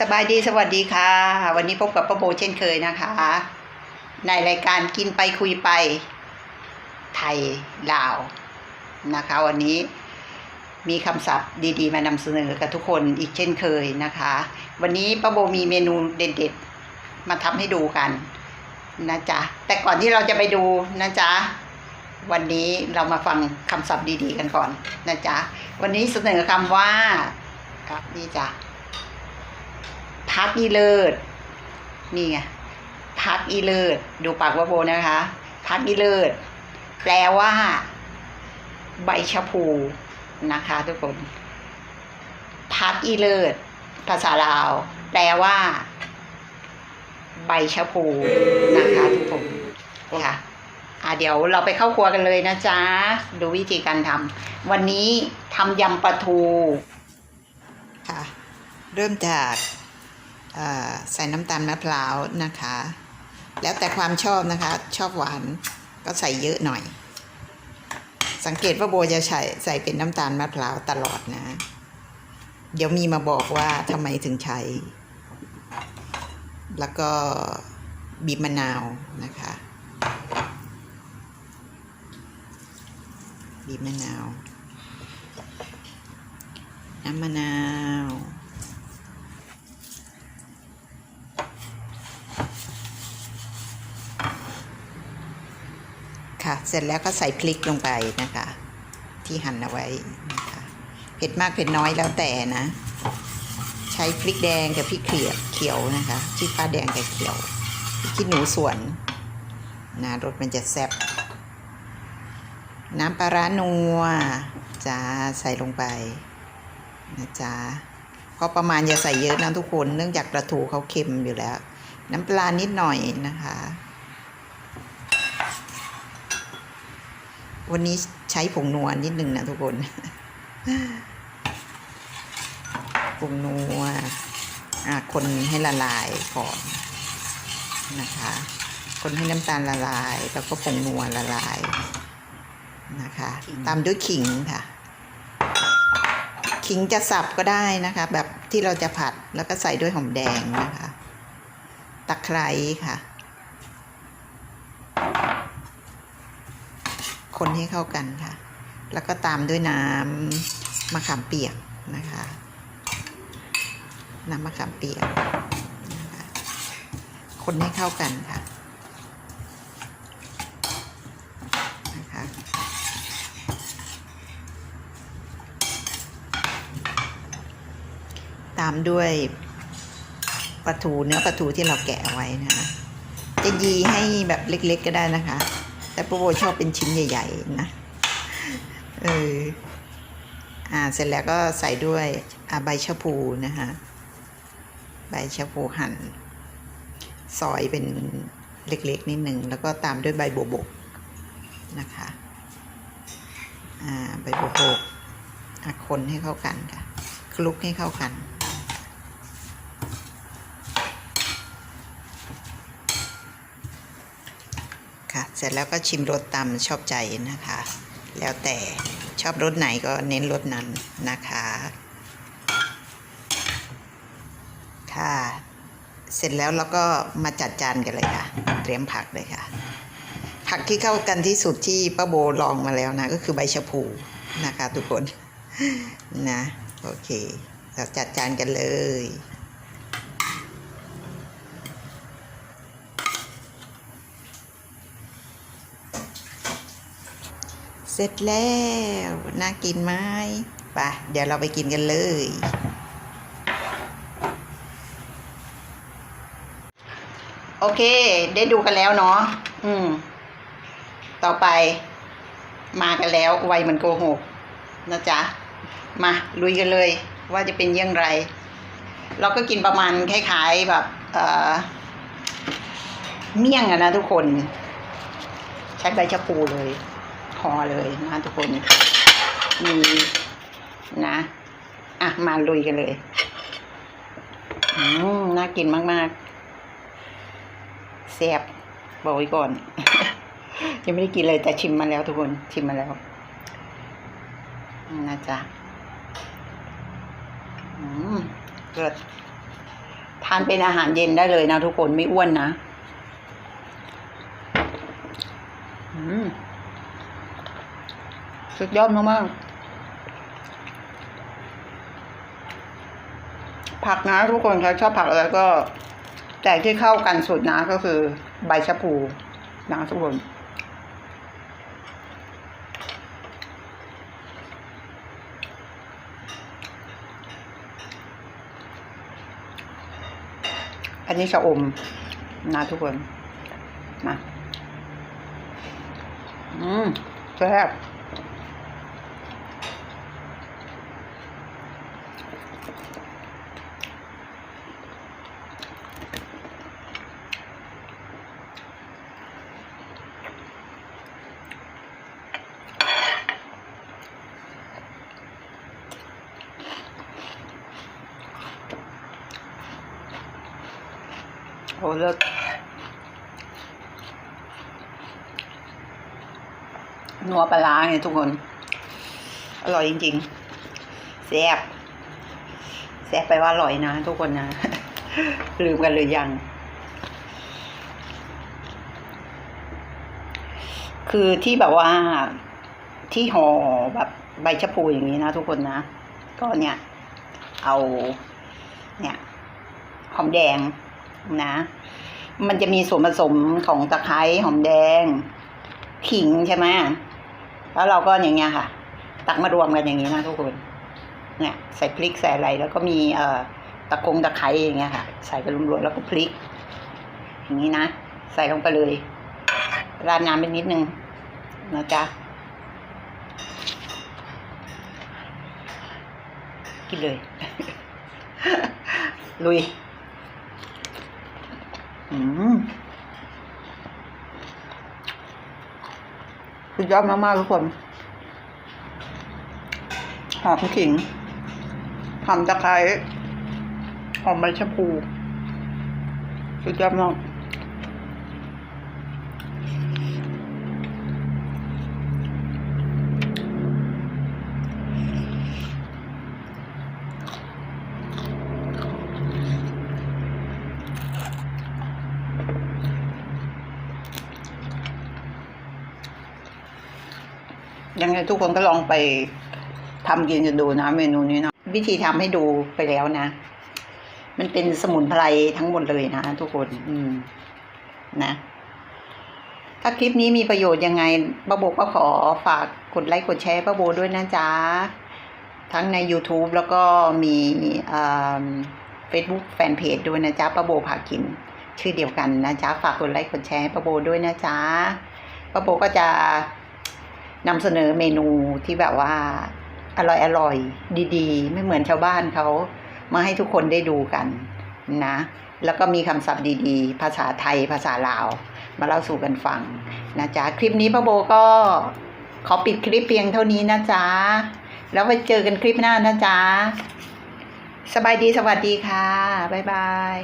สบายดีสวัสดีค่ะ วันนี้พบกับป้าโบเช่นเคยนะคะ ในรายการกินไปคุยไป ไทยลาวนะคะ วันนี้มีคำศัพท์ดีๆ มานำเสนอกับทุกคนอีกเช่นเคยนะคะ วันนี้ป้าโบมีเมนูเด็ดๆ มาทำให้ดูกันนะจ๊ะแต่ก่อนที่เราจะไปดูนะจ๊ะวันนี้เรามาฟังคำศัพท์ดีๆ กันก่อนนะจ๊ะวันนี้เสนอคำว่าครับนี่จ้ะ พักอีเลิศนี่ไงพักอีเลิศดูปากว่าโบนะคะ พักอีเลิศแปลว่า ใบชะพูนะคะ ทุกคน พักอีเลิศภาษาลาว แปลว่า ใบชะพูนะคะทุกคนค่ะอะเดี๋ยวเราไปเข้าครัวกันเลยนะจ๊ะ ดูวิธีการทำวันนี้ทำยำปลาทูค่ะ เริ่มจาก ใส่น้ำตาลมะพร้าวนะคะ แล้วแต่ความชอบนะคะ ชอบหวานก็ใส่เยอะหน่อย สังเกตว่าโบจะใส่ใส่เป็นน้ำตาลมะพร้าวตลอดนะ เดี๋ยวมีมาบอกว่าทำไมถึงใช้ แล้วก็บีบมะนาวนะคะบีบมะนาว น้ำมะนาว เสร็จแล้วก็ใส่พริกลงไปนะคะ ที่หั่นเอาไว้นะคะเผ็ดมากเผ็ดน้อยแล้วแต่นะ ใช้พริกแดงกับพริกเขียวเขียวนะคะพริกฟ้าแดงกับเขียวพริกขี้หนูสวนนะรสมันจะแซ่บน้ำปลาร้านัวจ้าใส่ลงไปนะจ๊ะก็ประมาณอย่าใส่เยอะนะทุกคน เนื่องจากปลาทูเขาเค็มอยู่แล้ว น้ำปลานิดหน่อยนะคะ วันนี้ใช้ผงนัวนิดหนึ่งนะทุกคน ผงนัวอะคนให้ละลายก่อนนะคะ คนให้น้ำตาลละลาย แล้วก็ผงนัวละลายนะคะ ตามด้วยขิงค่ะ ขิงจะสับก็ได้นะคะ แบบที่เราจะผัดแล้วก็ใส่ด้วยหอมแดงนะคะ ตะไคร้ค่ะ คนให้เข้ากันค่ะ แล้วก็ตามด้วยน้ำมะขามเปียกนะคะ น้ำมะขามเปียกนะคะคนให้เข้ากันค่ะนะคะตามด้วยปลาทูเนื้อปลาทูที่เราแกะไว้นะคะจะยีให้แบบเล็กๆก็ได้นะคะ แต่ปูโบชอบเป็นชิ้นใหญ่ ๆ นะ เออ อ่า เสร็จแล้วก็ใส่ด้วยอ่าใบชะพูนะคะ ใบชะพูหั่น ซอยเป็นเล็กๆนิดหนึ่ง แล้วก็ตามด้วยใบโบวบกนะคะ อ่า ใบโบวบกอะคนให้เข้ากันค่ะ คลุกให้เข้ากัน ค่ะ เสร็จแล้วก็ชิมรสตามชอบใจนะคะ แล้วแต่ชอบรสไหนก็เน้นรสนั้นนะคะ ค่ะ เสร็จแล้วเราก็มาจัดจานกันเลยค่ะ เตรียมผักเลยค่ะ ผักที่เข้ากันที่สุดที่ป้าโบลองมาแล้วนะ ก็คือใบชะพูนะคะ ทุกคนนะ โอเค เราจัดจานกันเลย เสร็จแล้ว น่ากินไหมไปเดี๋ยวเราไปกินกันเลย โอเค ได้ดูกันแล้วเนาะอืม ต่อไป มากันแล้วไวเหมันโกหกนะจ๊ะ มาลุยกันเลย ว่าจะเป็นยังไงเราก็กินประมาณคล้ายๆแบบเอ่อเมี่ยงอะนะทุกคน ใช้ใบชะพูเลย อเลยนะทุกคน มีนะ อะ มาลุยกันเลย อืมน่ากินมากๆแซ่บบอกไว้ก่อน ยังไม่ได้กินเลยแต่ชิมมาแล้วทุกคน ชิมมาแล้วนะจ๊ะอืมเกิดทานเป็นอาหารเย็นได้เลยนะทุกคนไม่อ้วนนะ อืม สุดยอดมากๆ ผักนะทุกคนใครชอบผักอะไรก็ แต่ที่เข้ากันสุดนะก็คือ ใบชะพูนะทุกคนอันนี้ชะอมนะทุกคนมาอืมแซ่บ เลิศนัวปลาร้าไงทุกคน อร่อยจริงๆแซ่บแซ่บไปว่าอร่อยนะทุกคนนะ ลืมกันหรือยัง คือที่แบบว่าที่ห่อแบบใบชะพูอย่างนี้นะทุกคนนะ ก็เนี่ย เอา เนี่ยหอมแดงนะ มันจะมีส่วนผสมของตะไคร้หอมแดง ขิงใช่ไหมแล้วเราก็อย่างเงี้ยค่ะ ตักมารวมกันอย่างนี้นะทุกคนเนี่ยใส่พริกใส่อะไรแล้วก็มีเอ่อตะกงตะไคร้อย่างเงี้ยค่ะ ใส่กันรวมๆแล้วก็พริก อย่างนี้นะใส่ลงไปเลยราดน้ำไปนิดนึงนะจ๊ะกินเลย ลุย สุดยอดมากๆทุกคน หอมขิง หอมตะไคร้ หอมใบชะพู สุดยอดมาก ยังไงทุกคนก็ลองไปทำกินกันดูนะ เมนูนี้นะวิธีทำให้ดูไปแล้วนะ มันเป็นสมุนไพรทั้งหมดเลยนะทุกคน อืม นะ ถ้าคลิปนี้มีประโยชน์ยังไงป้าโบก็ขอฝากกดไลค์กดแชร์ป้าโบด้วยนะจ๊ะ ทั้งใน YouTube แล้วก็มีเฟซบุ๊กแฟนเพจด้วยนะจ๊ะป้าโบพากิน ชื่อเดียวกันนะจ๊ะ ฝากกดไลค์กดแชร์ป้าโบด้วยนะจ๊ะป้าโบก็จะ นำเสนอเมนูที่แบบว่าอร่อยอร่อยดีๆ ไม่เหมือนชาวบ้านเขามาให้ทุกคนได้ดูกันนะ แล้วก็มีคำศัพท์ดีๆ ภาษาไทยภาษาลาว มาเล่าสู่กันฟังนะจ๊ะ คลิปนี้ป้าโบก็ขอปิดคลิปเพียงเท่านี้นะจ๊ะ แล้วไปเจอกันคลิปหน้านะจ๊ะ สบายดีสวัสดีค่ะ บ๊ายบาย